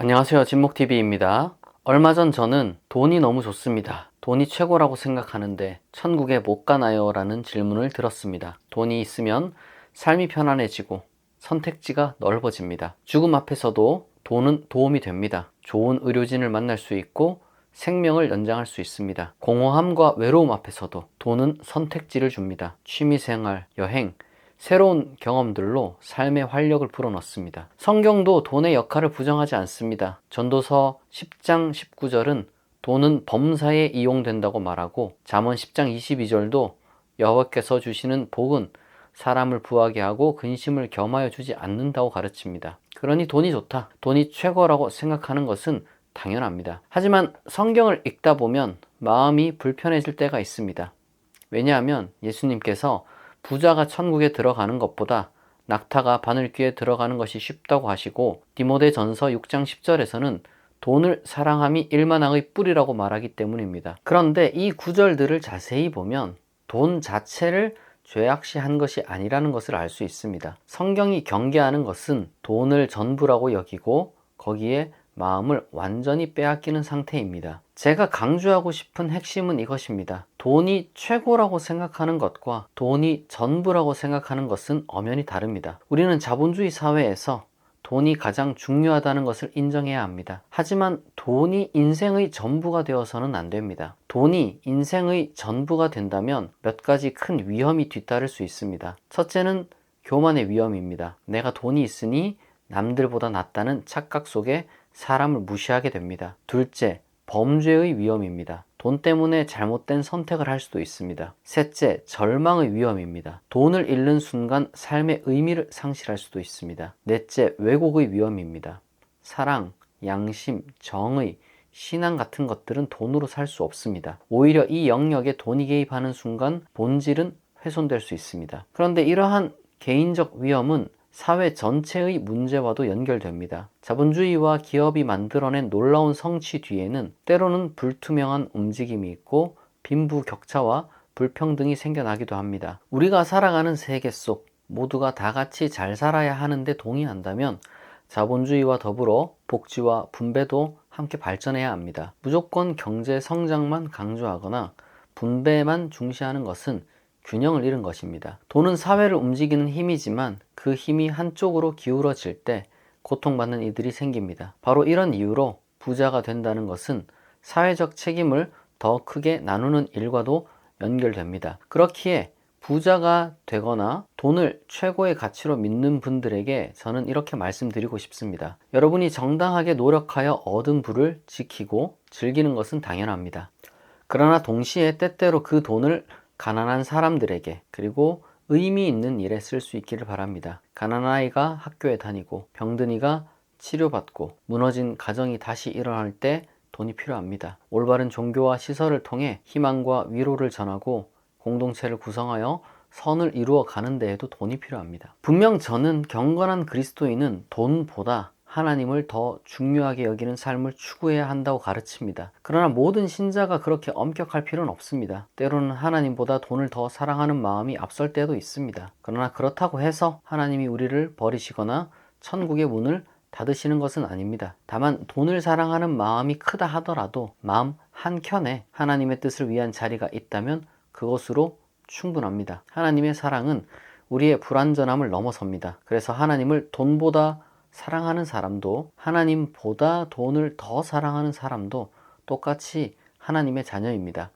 안녕하세요. 진목TV입니다. 얼마 전 저는 돈이 너무 좋습니다. 돈이 최고라고 생각하는데 천국에 못 가나요? 라는 질문을 들었습니다. 돈이 있으면 삶이 편안해지고 선택지가 넓어집니다. 죽음 앞에서도 돈은 도움이 됩니다. 좋은 의료진을 만날 수 있고 생명을 연장할 수 있습니다. 공허함과 외로움 앞에서도 돈은 선택지를 줍니다. 취미생활, 여행, 새로운 경험들로 삶의 활력을 불어넣습니다. 성경도 돈의 역할을 부정하지 않습니다. 전도서 10장 19절은 돈은 범사에 이용된다고 말하고 잠언 10장 22절도 여호와께서 주시는 복은 사람을 부하게 하고 근심을 겸하여 주지 않는다고 가르칩니다. 그러니 돈이 좋다. 돈이 최고라고 생각하는 것은 당연합니다. 하지만 성경을 읽다 보면 마음이 불편해질 때가 있습니다. 왜냐하면 예수님께서 부자가 천국에 들어가는 것보다 낙타가 바늘귀에 들어가는 것이 쉽다고 하시고 디모데 전서 6장 10절에서는 돈을 사랑함이 일만왕의 뿌리라고 말하기 때문입니다. 그런데 이 구절들을 자세히 보면 돈 자체를 죄악시한 것이 아니라는 것을 알 수 있습니다. 성경이 경계하는 것은 돈을 전부라고 여기고 거기에 마음을 완전히 빼앗기는 상태입니다. 제가 강조하고 싶은 핵심은 이것입니다. 돈이 최고라고 생각하는 것과 돈이 전부라고 생각하는 것은 엄연히 다릅니다. 우리는 자본주의 사회에서 돈이 가장 중요하다는 것을 인정해야 합니다. 하지만 돈이 인생의 전부가 되어서는 안 됩니다. 돈이 인생의 전부가 된다면 몇 가지 큰 위험이 뒤따를 수 있습니다. 첫째는 교만의 위험입니다. 내가 돈이 있으니 남들보다 낫다는 착각 속에 사람을 무시하게 됩니다. 둘째, 범죄의 위험입니다. 돈 때문에 잘못된 선택을 할 수도 있습니다. 셋째, 절망의 위험입니다. 돈을 잃는 순간 삶의 의미를 상실할 수도 있습니다. 넷째, 왜곡의 위험입니다. 사랑, 양심, 정의, 신앙 같은 것들은 돈으로 살 수 없습니다. 오히려 이 영역에 돈이 개입하는 순간 본질은 훼손될 수 있습니다. 그런데 이러한 개인적 위험은 사회 전체의 문제와도 연결됩니다. 자본주의와 기업이 만들어낸 놀라운 성취 뒤에는 때로는 불투명한 움직임이 있고 빈부 격차와 불평등이 생겨나기도 합니다. 우리가 살아가는 세계 속 모두가 다 같이 잘 살아야 하는데 동의한다면 자본주의와 더불어 복지와 분배도 함께 발전해야 합니다. 무조건 경제 성장만 강조하거나 분배만 중시하는 것은 균형을 잃은 것입니다. 돈은 사회를 움직이는 힘이지만 그 힘이 한쪽으로 기울어질 때 고통받는 이들이 생깁니다. 바로 이런 이유로 부자가 된다는 것은 사회적 책임을 더 크게 나누는 일과도 연결됩니다. 그렇기에 부자가 되거나 돈을 최고의 가치로 믿는 분들에게 저는 이렇게 말씀드리고 싶습니다. 여러분이 정당하게 노력하여 얻은 부를 지키고 즐기는 것은 당연합니다. 그러나 동시에 때때로 그 돈을 가난한 사람들에게 그리고 의미 있는 일에 쓸 수 있기를 바랍니다. 가난한 아이가 학교에 다니고 병든이가 치료받고 무너진 가정이 다시 일어날 때 돈이 필요합니다. 올바른 종교와 시설을 통해 희망과 위로를 전하고 공동체를 구성하여 선을 이루어 가는 데에도 돈이 필요합니다. 분명 저는 경건한 그리스도인은 돈보다 하나님을 더 중요하게 여기는 삶을 추구해야 한다고 가르칩니다. 그러나 모든 신자가 그렇게 엄격할 필요는 없습니다. 때로는 하나님보다 돈을 더 사랑하는 마음이 앞설 때도 있습니다. 그러나 그렇다고 해서 하나님이 우리를 버리시거나 천국의 문을 닫으시는 것은 아닙니다. 다만 돈을 사랑하는 마음이 크다 하더라도 마음 한켠에 하나님의 뜻을 위한 자리가 있다면 그것으로 충분합니다. 하나님의 사랑은 우리의 불완전함을 넘어섭니다. 그래서 하나님을 돈보다 사랑하는 사람도 하나님보다 돈을 더 사랑하는 사람도 똑같이 하나님의 자녀입니다.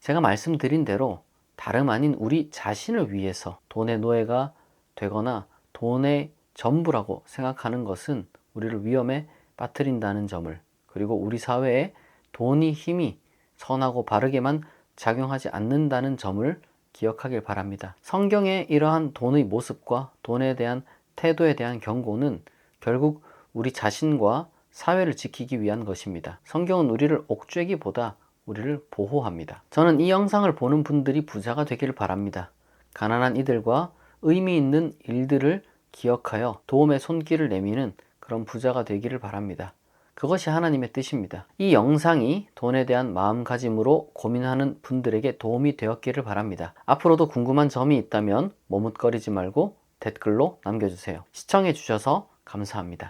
제가 말씀드린 대로 다름 아닌 우리 자신을 위해서 돈의 노예가 되거나 돈의 전부라고 생각하는 것은 우리를 위험에 빠뜨린다는 점을 그리고 우리 사회에 돈이 힘이 선하고 바르게만 작용하지 않는다는 점을 기억하길 바랍니다. 성경의 이러한 돈의 모습과 돈에 대한 태도에 대한 경고는 결국 우리 자신과 사회를 지키기 위한 것입니다. 성경은 우리를 옥죄기보다 우리를 보호합니다. 저는 이 영상을 보는 분들이 부자가 되기를 바랍니다. 가난한 이들과 의미 있는 일들을 기억하여 도움의 손길을 내미는 그런 부자가 되기를 바랍니다. 그것이 하나님의 뜻입니다. 이 영상이 돈에 대한 마음가짐으로 고민하는 분들에게 도움이 되었기를 바랍니다. 앞으로도 궁금한 점이 있다면 머뭇거리지 말고 댓글로 남겨주세요. 시청해 주셔서 감사합니다.